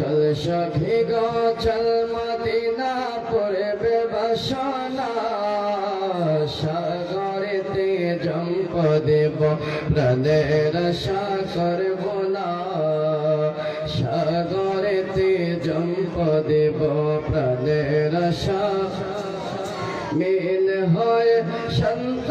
চল সখী গো চল মদিনা পড়বে বাসনা সাগরেতে জম্প দেব প্রাণের আশা করব না সাগরেতে জম্প দেব প্রাণের আশা মিল হয় শান্ত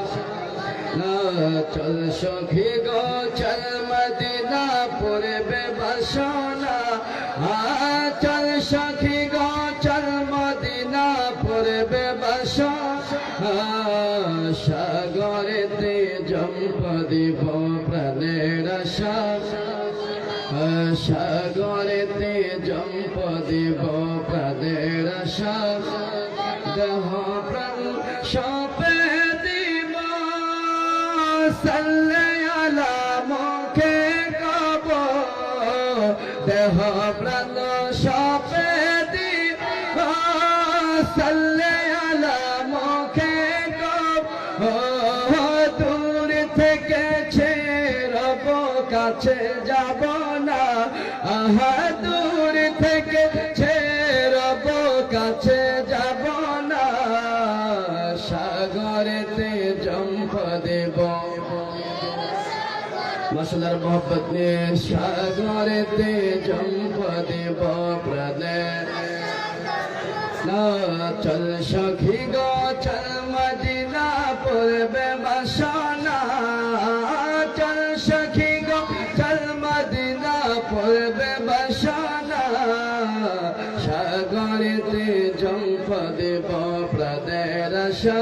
চল সখী গো, চল মদিনা পড়বে বাসনা। চল সখী গো, চল মদিনা পড়বে বাসনা। সাগরেতে জম্প দিব প্রাণের সাগরেতে জম্প দিব প্রাণের দেহ প্রাণ সপে সাল্লে আলা মুখে কব দেহ প্রাণ সপে দিব। সাল্লে আলা মুখে কব থেকে ছেড়ব কাছে যাব না। আহা, দূর থেকে ছেড়ব কাছে যাব না। সাগরেতে জম্প দেব। মশলার মোহব্বত নিয়ে সাগরেতে জম্প দেব প্রাণে না, চল সখী গো, চল মদিনা পড়বে বাসনা। চল সখী গো, চল মদিনা পড়বে বাসনা সাগরেতে জম্প দেব প্রাণের আশা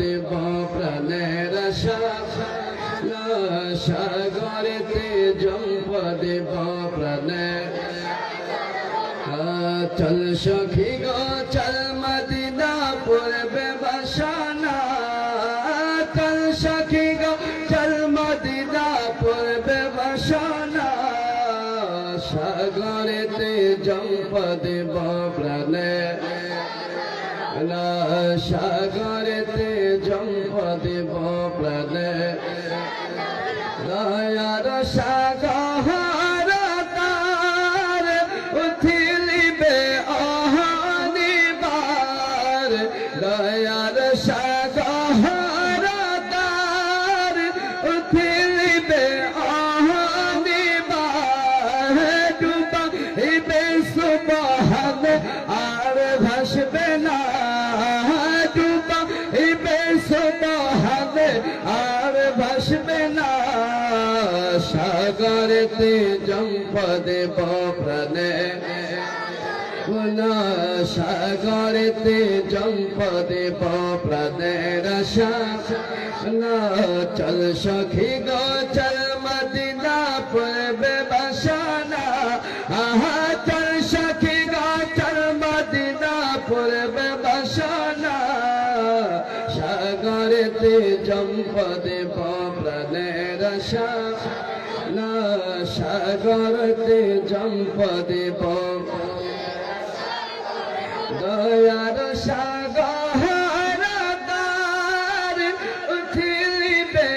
দেব প্রাণের সাগরেতে জম্প দেব প্রাণের চল সখী গো, চল মদিনা পড়বে বাসনা চল সখী গো, চল মদিনা পড়বে বাসনা সাগরেতে জম্প দেব প্রাণে না দয়ার সাগর তার উঠিলিবে অহানিবার দয়ার সাগর তার উঠিলিবে অহানিবার ডুবাইবে সুবহান আর ভাসবে না। দেব প্রাণে না সাগরেতে জম্প দেব প্রাণের আশা না চল সখী গো, চল মদিনা পড়বে বাসনা। আহা, চল সখী গো, চল মদিনা পড়বে বাসনা। সাগরেতে জম্প দেব প্রাণের আশা না সাগরতে জম্পদে দয়ার সাগর তার উঠিলিবে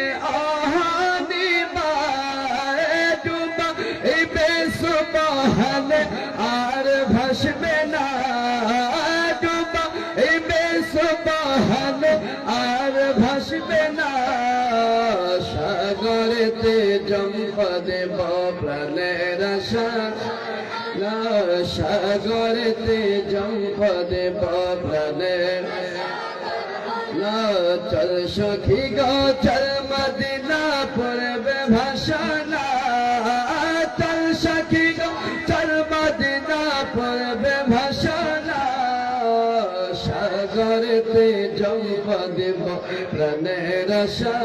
অহনিবার ডুবা। ইবে সুবহান আর ভাসবে না। দেব প্রাণের আশা। সাগরেতে জম্প দেব প্রাণের চল সখী গো চল মদিনা পড়বে ভাষানা চল সখী গো চল মদিনা পড়বে ভাষানা সাগরেতে জম্প দেব প্রাণের আশা।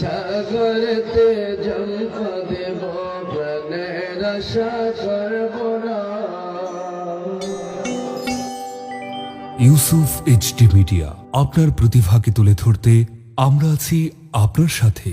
সাগরেতে জম্প দেব প্রাণের আশা করব ইউসুফ এইচডি মিডিয়া, আপনার প্রতিভাকে তুলে ধরতে আমরা আছি আপনার সাথে।